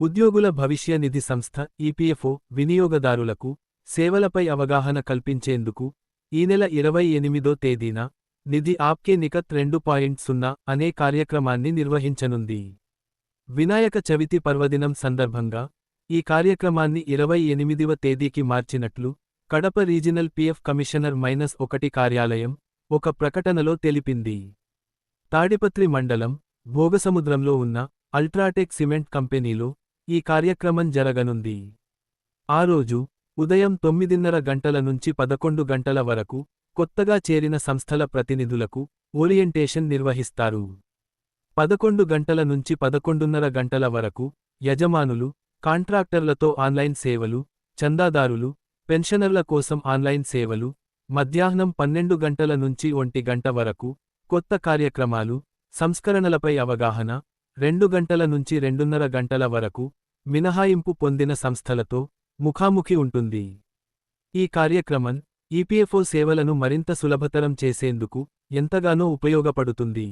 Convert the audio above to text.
ఉద్యోగుల భవిష్య నిధి సంస్థ ఈపీఎఫ్ఓ వినియోగదారులకు సేవలపై అవగాహన కల్పించేందుకు ఈ నెల ఇరవై ఎనిమిదో తేదీన నిధి ఆప్కే నికత్ రెండు పాయింట్ సున్నా అనే కార్యక్రమాన్ని నిర్వహించనుంది. వినాయక చవితి పర్వదినం సందర్భంగా ఈ కార్యక్రమాన్ని ఇరవై ఎనిమిదివ తేదీకి మార్చినట్లు Kadapa regional PF commissioner minus ఒకటి కార్యాలయం ఒక ప్రకటనలో తెలిపింది. తాడిపత్రి మండలం భోగసముద్రంలో ఉన్న అల్ట్రాటెక్ సిమెంట్ కంపెనీలో ఈ కార్యక్రమం జరగనుంది. ఆ రోజు ఉదయం తొమ్మిదిన్నర గంటల నుంచి పదకొండు గంటల వరకు కొత్తగా చేరిన సంస్థల ప్రతినిధులకు ఓరియంటేషన్ నిర్వహిస్తారు. పదకొండు గంటల నుంచి పదకొండున్నర గంటల వరకు యజమానులు కాంట్రాక్టర్లతో ఆన్లైన్ సేవలు చందాదారులు పెన్షనర్ల కోసం ఆన్లైన్ సేవలు మధ్యాహ్నం పన్నెండు గంటల నుంచి ఒంటి గంట వరకు కొత్త కార్యక్రమాలు సంస్కరణలపై అవగాహన రెండు గంటల నుంచి రెండున్నర గంటల వరకు మినహాయింపు పొందిన సంస్థలతో ముఖాముఖి ఉంటుంది. ఈ కార్యక్రమం ఈపీఎఫ్ఓ సేవలను మరింత సులభతరం చేసేందుకు ఎంతగానో ఉపయోగపడుతుంది.